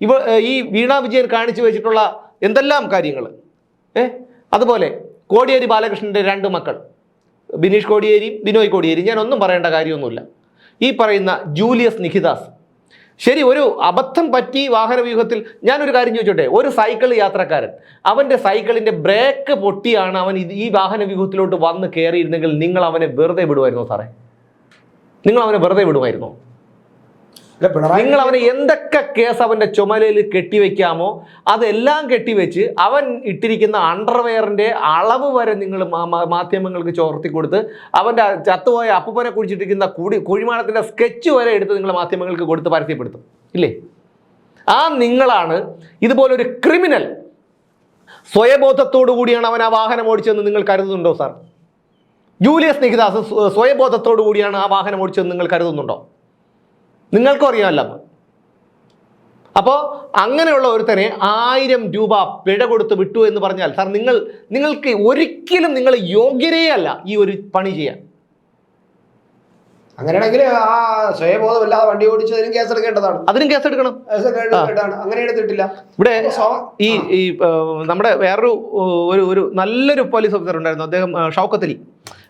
ഇവ ഈ വീണ വിജയൻ കാണിച്ചു വെച്ചിട്ടുള്ള എന്തെല്ലാം കാര്യങ്ങൾ? ഏ അതുപോലെ കോടിയേരി ബാലകൃഷ്ണന്റെ രണ്ട് മക്കൾ. ബിനീഷ് കോടിയേരിയും ബിനോയ് കോടിയേരിയും. ഞാൻ ഒന്നും പറയേണ്ട കാര്യമൊന്നുമില്ല. ഈ പറയുന്ന ജൂലിയസ് നിഖിദാസ് ശരി ഒരു അബദ്ധം പറ്റി വാഹനവ്യൂഹത്തിൽ ഞാനൊരു കാര്യം ചോദിച്ചോട്ടെ? ഒരു സൈക്കിൾ യാത്രക്കാരൻ അവന്റെ സൈക്കിളിന്റെ ബ്രേക്ക് പൊട്ടിയാണ് അവൻ ഈ ഈ വാഹനവ്യൂഹത്തിലോട്ട് വന്ന് കയറിയിരുന്നെങ്കിൽ നിങ്ങൾ അവനെ വെറുതെ വിടുമായിരുന്നോ സാറേ? നിങ്ങൾ അവനെ വെറുതെ വിടുമായിരുന്നോ? നിങ്ങൾ അവനെ എന്തൊക്കെ കേസ് അവന്റെ ചുമലയിൽ കെട്ടിവെക്കാമോ അതെല്ലാം കെട്ടിവെച്ച് അവൻ ഇട്ടിരിക്കുന്ന അണ്ടർവെയറിന്റെ അളവ് വരെ നിങ്ങൾ മാധ്യമങ്ങൾക്ക് ചോർത്തി കൊടുത്ത് അവന്റെ ചത്തുപോയ അപ്പൂപ്പനെ കുഴിച്ചിട്ടിരിക്കുന്ന കുടി കുഴിമാണത്തിന്റെ സ്കെച്ച് വരെ എടുത്ത് നിങ്ങൾ മാധ്യമങ്ങൾക്ക് കൊടുത്ത് പരസ്യപ്പെടുത്തും. ഇല്ലേ? ആ നിങ്ങളാണ് ഇതുപോലൊരു ക്രിമിനൽ. സ്വയബോധത്തോടു കൂടിയാണ് അവൻ ആ വാഹനം ഓടിച്ചതെന്ന് നിങ്ങൾ കരുതുന്നുണ്ടോ സാർ? ജൂലിയസ് നിഖിദാസ് സ്വയബോധത്തോടു കൂടിയാണ് ആ വാഹനം ഓടിച്ചതെന്ന് നിങ്ങൾ കരുതുന്നുണ്ടോ? നിങ്ങൾക്കും അറിയാമല്ലോ. അപ്പൊ. അപ്പോൾ അങ്ങനെയുള്ള ഒരുത്തനെ ആയിരം രൂപ പിഴ കൊടുത്ത് വിട്ടു എന്ന് പറഞ്ഞാൽ സാർ നിങ്ങൾ നിങ്ങൾക്ക് ഒരിക്കലും നിങ്ങൾ യോഗ്യരേ അല്ല ഈ ഒരു പണി ചെയ്യാൻ. അങ്ങനെയാണെങ്കിൽ ആ സ്വയബോധമില്ലാതെ വണ്ടി ഓടിച്ചതിനും കേസെടുക്കേണ്ടതാണ് അതിനും കേസെടുക്കണം അങ്ങനെ എടുത്തിട്ടില്ല. ഇവിടെ ഈ ഈ നമ്മുടെ വേറൊരു ഒരു ഒരു നല്ലൊരു പോലീസ് ഓഫീസർ ഉണ്ടായിരുന്നു. അദ്ദേഹം ആ, ഷൗക്കത്ത് അലി. ആ,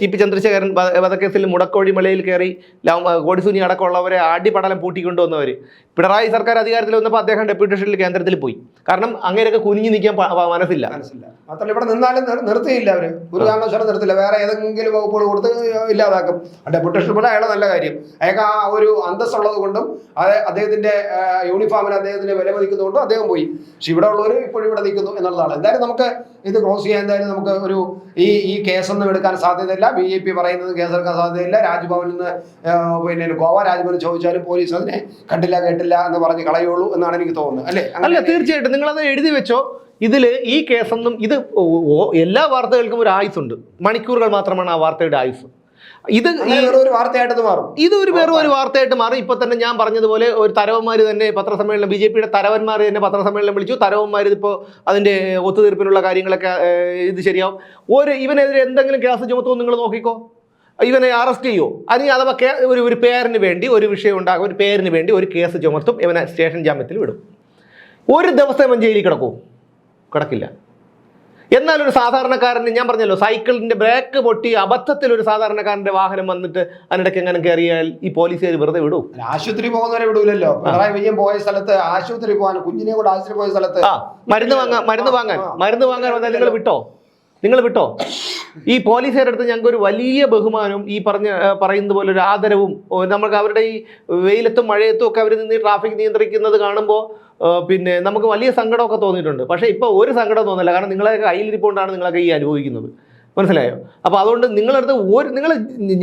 ടി പി ചന്ദ്രശേഖരൻ വധ- വധക്കേസിൽ മുടക്കോഴി മലയിൽ കയറി കോടിസുനി അടക്കമുള്ളവരെ ആടിപടലം പൂട്ടിക്കൊണ്ടുവന്നവർ പിണറായി സർക്കാർ അധികാരത്തിൽ വന്നപ്പോൾ അദ്ദേഹം ഡെപ്യൂട്ടേഷനിൽ കേന്ദ്രത്തിൽ പോയി. കാരണം അങ്ങനെയൊക്കെ കുനിഞ്ഞു നിൽക്കാൻ മനസ്സില്ല. മനസ്സില്ല. മാത്രമല്ല ഇവിടെ നിന്നാലും നിർ- നിർത്തിയില്ല അവർ ഒരു കാരണവശാലും നിർത്തില്ല വേറെ ഏതെങ്കിലും വകുപ്പുകൾ കൊടുത്ത് ഇല്ലാതാക്കും. ഡെപ്യൂട്ടേഷൻ പോലെ അയാളെ നല്ല കാര്യം. അയാൾക്ക് ആ ഒരു അന്തസ്സുള്ളത് കൊണ്ടും അദ്ദേഹത്തിന്റെ യൂണിഫോമിന് അദ്ദേഹത്തിന്റെ വില മതിക്കുന്നതുകൊണ്ടും അദ്ദേഹം പോയി. പക്ഷെ ഇവിടെ ഉള്ളവർ ഇപ്പോഴും ഇവിടെ നിൽക്കുന്നു എന്നുള്ളതാണ്. എന്തായാലും നമുക്ക് ഇത് ക്ലോസ് ചെയ്യാൻ എന്തായാലും നമുക്ക് ഒരു ഈ ഈ കേസൊന്നും എടുക്കാൻ സാധ്യതയില്ല. ബി ജെ പി പറയുന്നത് കേസെടുക്കാൻ സാധ്യതയില്ല. രാജ്ഭവനിൽ നിന്ന് പിന്നെ ഗോവ രാജ്ഭവനിൽ ചോദിച്ചാലും പോലീസ് അതിനെ കണ്ടില്ല കേട്ടില്ല എന്ന് പറഞ്ഞ് കളയുള്ളൂ എന്നാണ് എനിക്ക് തോന്നുന്നത്. അല്ലേ? അല്ല തീർച്ചയായിട്ടും. നിങ്ങളത് എഴുതി വെച്ചോ. ഇതിൽ ഈ കേസൊന്നും ഇത് എല്ലാ വാർത്തകൾക്കും ഒരു ആയുസ്സുണ്ട്. മണിക്കൂറുകൾ മാത്രമാണ് ആ വാർത്തയുടെ ആയുസ് ഇത് ഒരു വാർത്തയായിട്ട് മാറും. ഇത് ഒരു വേറെ ഒരു വാർത്തയായിട്ട് മാറും. ഇപ്പൊ തന്നെ ഞാൻ പറഞ്ഞതുപോലെ ഒരു തരവന്മാർ തന്നെ പത്രസമ്മേളനം ബി ജെ പിയുടെ തരവന്മാർ തന്നെ പത്രസമ്മേളനം വിളിച്ചു. തരവന്മാർ ഇതിപ്പോ അതിന്റെ ഒത്തുതീർപ്പിനുള്ള കാര്യങ്ങളൊക്കെ ഇത് ശരിയാവും. ഒരു ഇവനെതിരെ എന്തെങ്കിലും കേസ് ചുമത്തുമോ നിങ്ങൾ നോക്കിക്കോ. ഇവനെ അറസ്റ്റ് ചെയ്യുമോ അല്ലെങ്കിൽ അഥവാ ഒരു ഒരു പേരിന് വേണ്ടി ഒരു വിഷയം ഉണ്ടാകും ഒരു പേരിന് വേണ്ടി ഒരു കേസ് ചുമത്തും ഇവനെ സ്റ്റേഷൻ ജാമ്യത്തിൽ വിടും. ഒരു ദിവസം ഇവൻ ജയിലിൽ കിടക്കും. കിടക്കില്ല. എന്നാൽ ഒരു സാധാരണക്കാരന് ഞാൻ പറഞ്ഞല്ലോ സൈക്കിളിന്റെ ബ്രേക്ക് പൊട്ടി അബദ്ധത്തിൽ ഒരു സാധാരണക്കാരന്റെ വാഹനം വന്നിട്ട് അതിനിടയ്ക്ക് എങ്ങനെ കയറിയാൽ ഈ പോലീസുകാർ വെറുതെ വിടൂ? ആശുപത്രി പോകുന്നവരെ വിടൂലല്ലോ. പിണറായി വിജയൻ പോയ സ്ഥലത്ത് ആശുപത്രി പോകാൻ കുഞ്ഞിനെ കൂടെ ആശുപത്രി പോയ സ്ഥലത്ത്. മരുന്ന് വാങ്ങാൻ മരുന്ന് വാങ്ങാൻ. മരുന്ന് വാങ്ങാൻ വന്നാൽ നിങ്ങൾ വിട്ടോ? നിങ്ങൾ വിട്ടോ? ഈ പോലീസുകാരുടെ അടുത്ത് ഞങ്ങൾക്ക് ഒരു വലിയ ബഹുമാനവും ഈ പറഞ്ഞ പറയുന്നത് പോലെ ഒരു ആദരവും നമുക്ക് അവരുടെ ഈ വെയിലത്തും മഴയത്തും ഒക്കെ അവർ നിന്ന് ട്രാഫിക് നിയന്ത്രിക്കുന്നത് കാണുമ്പോൾ പിന്നെ നമുക്ക് വലിയ സങ്കടമൊക്കെ തോന്നിയിട്ടുണ്ട്. പക്ഷേ ഇപ്പോൾ ഒരു സങ്കടം തോന്നില്ല. കാരണം നിങ്ങളൊക്കെ കയ്യിലിരിപ്പോണ്ടാണ് നിങ്ങളൊക്കെ ഈ അനുഭവിക്കുന്നത്. മനസ്സിലായോ? അപ്പോൾ അതുകൊണ്ട് നിങ്ങളടുത്ത് ഒരു നിങ്ങൾ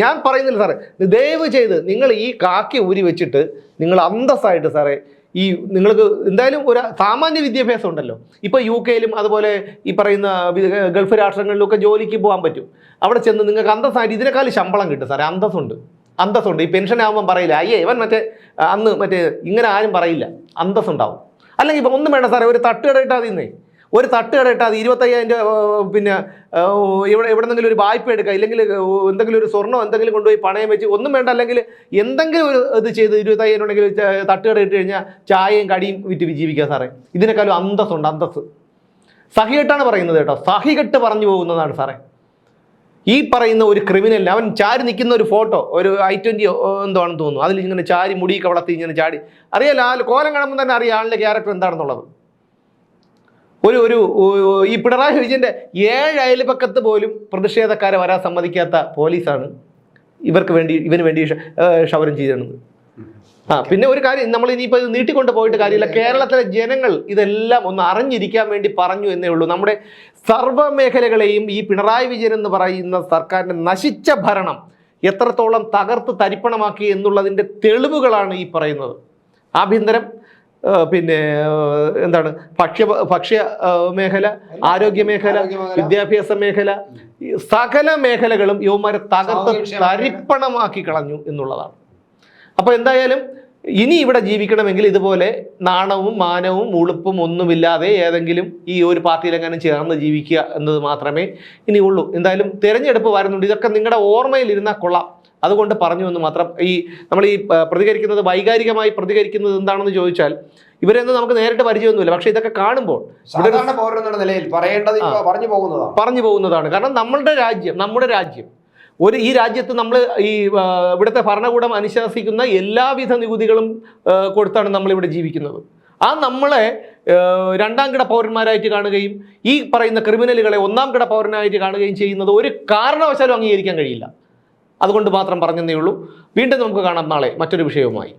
ഞാൻ പറയുന്നില്ല സാറേ. ദയവ് ചെയ്ത് നിങ്ങൾ ഈ കാക്കി ഊരി വെച്ചിട്ട് നിങ്ങൾ അന്തസ്സായിട്ട് സാറേ ഈ നിങ്ങൾക്ക് എന്തായാലും ഒരു സാമാന്യ വിദ്യാഭ്യാസം ഉണ്ടല്ലോ. ഇപ്പോൾ യു കെയിലും അതുപോലെ ഈ പറയുന്ന ഗൾഫ് രാഷ്ട്രങ്ങളിലൊക്കെ ജോലിക്ക് പോകാൻ പറ്റും. അവിടെ ചെന്ന് നിങ്ങൾക്ക് അന്തസ്സായിട്ട് ഇതിനേക്കാൾ ശമ്പളം കിട്ടും സാറേ. അന്തസ്സുണ്ട്. അന്തസ്സുണ്ട്. ഈ പെൻഷൻ ആകുമ്പം പറയില്ല. അയ്യേ ഇവൻ മറ്റേ അന്ന് മറ്റേ ഇങ്ങനെ ആരും പറയില്ല. അന്തസ്സുണ്ടാവും. അല്ലെങ്കിൽ ഇപ്പം ഒന്നും വേണ്ട സാറേ ഒരു തട്ടുകട ഇട്ടാൽ മതി ഒരു തട്ടുകട ഇട്ടാൽ അത് ഇരുപത്തയ്യായിരം രൂപ പിന്നെ ഇവിടെ എവിടെന്നെങ്കിലും ഒരു വായ്പ എടുക്കുക. ഇല്ലെങ്കിൽ എന്തെങ്കിലും ഒരു സ്വർണം എന്തെങ്കിലും കൊണ്ടുപോയി പണയം വെച്ച് ഒന്നും വേണ്ട. അല്ലെങ്കിൽ എന്തെങ്കിലും ഒരു ഇത് ചെയ്ത് ഇരുപത്തയ്യായിരം ഉണ്ടെങ്കിൽ തട്ട് തട്ടുകട ഇട്ട് കഴിഞ്ഞാൽ ചായയും കടിയും വിറ്റ് ജീവിക്കുക സാറേ. ഇതിനേക്കാളും അന്തസ്സുണ്ട് അന്തസ്സ്. സഹികെട്ടാണ് പറയുന്നത് കേട്ടോ. സഹികെട്ട് പറഞ്ഞു പോകുന്നതാണ് സാറേ. ഈ പറയുന്ന ഒരു ക്രിമിനലിന് അവൻ ചാരി നിൽക്കുന്ന ഒരു ഫോട്ടോ ഒരു ഐ ട്വന്റി എന്തോ ആണെന്ന് തോന്നുന്നു. അതിൽ ഇങ്ങനെ ചാരി മുടി കവളത്തി ഇങ്ങനെ ചാടി. അറിയാലോ ആ കോലം കാണുമ്പോൾ തന്നെ അറിയാം ആളിന്റെ ക്യാരക്ടർ എന്താണെന്നുള്ളത്. ഒരു ഒരു ഈ പിണറായി വിജയന്റെ ഏഴ് അയൽപക്കത്ത് പോലും പ്രതിഷേധക്കാരെ വരാൻ സമ്മതിക്കാത്ത പോലീസാണ് ഇവർക്ക് വേണ്ടി ഇവന് വേണ്ടി ഷവരം ചെയ്തിരുന്നത്. ആ പിന്നെ ഒരു കാര്യം നമ്മൾ ഇനിയിപ്പോൾ ഇത് നീട്ടിക്കൊണ്ട് പോയിട്ട് കാര്യമില്ല. കേരളത്തിലെ ജനങ്ങൾ ഇതെല്ലാം ഒന്ന് അറിഞ്ഞിരിക്കാൻ വേണ്ടി പറഞ്ഞു എന്നേ ഉള്ളൂ. നമ്മുടെ സർവമേഖലകളെയും ഈ പിണറായി വിജയൻ എന്ന് പറയുന്ന സർക്കാരിന്റെ നശിച്ച ഭരണം എത്രത്തോളം തകർത്ത് തരിപ്പണമാക്കി എന്നുള്ളതിന്റെ തെളിവുകളാണ് ഈ പറയുന്നത്. ആഭ്യന്തരം പിന്നെ എന്താണ് ഭക്ഷ്യ ഭക്ഷ്യ മേഖല ആരോഗ്യ മേഖല വിദ്യാഭ്യാസ മേഖല സകല മേഖലകളും യുവമാരെ തകർത്ത് തരിപ്പണമാക്കി കളഞ്ഞു എന്നുള്ളതാണ്. അപ്പോൾ എന്തായാലും ഇനി ഇവിടെ ജീവിക്കണമെങ്കിൽ ഇതുപോലെ നാണവും മാനവും ഉളുപ്പും ഒന്നുമില്ലാതെ ഏതെങ്കിലും ഈ ഒരു പാർട്ടിയിലെങ്ങാനും ചേർന്ന് ജീവിക്കുക എന്നത് മാത്രമേ ഇനി ഉള്ളൂ എന്തായാലും തിരഞ്ഞെടുപ്പ് വരുന്നുണ്ട്. ഇതൊക്കെ നിങ്ങളുടെ ഓർമ്മയിൽ ഇരുന്നാൽ കൊള്ളാം. അതുകൊണ്ട് പറഞ്ഞു എന്ന് മാത്രം ഈ നമ്മൾ ഈ പ്രതികരിക്കുന്നത് വൈകാരികമായി പ്രതികരിക്കുന്നത് എന്താണെന്ന് ചോദിച്ചാൽ ഇവരെന്ന് നമുക്ക് നേരിട്ട് പരിചയമൊന്നുമില്ല. പക്ഷെ ഇതൊക്കെ കാണുമ്പോൾ നിലയിൽ പറയേണ്ടത് പറഞ്ഞു പോകുന്നതാണ്. പറഞ്ഞു പോകുന്നതാണ്. കാരണം നമ്മളുടെ രാജ്യം നമ്മുടെ രാജ്യം ഒരു ഈ രാജ്യത്ത് നമ്മൾ ഈ ഇവിടുത്തെ ഭരണകൂടം അനുശാസിക്കുന്ന എല്ലാവിധ നികുതികളും കൊടുത്താണ് നമ്മളിവിടെ ജീവിക്കുന്നത്. ആ നമ്മളെ രണ്ടാം കിട പൗരന്മാരായിട്ട് കാണുകയും ഈ പറയുന്ന ക്രിമിനലുകളെ ഒന്നാം കിട പൗരനായിട്ട് കാണുകയും ചെയ്യുന്നത് ഒരു കാരണവശാലും അംഗീകരിക്കാൻ കഴിയില്ല. അതുകൊണ്ട് മാത്രം പറഞ്ഞതേ ഉള്ളൂ. വീണ്ടും നമുക്ക് കാണാം നാളെ മറ്റൊരു വിഷയവുമായി.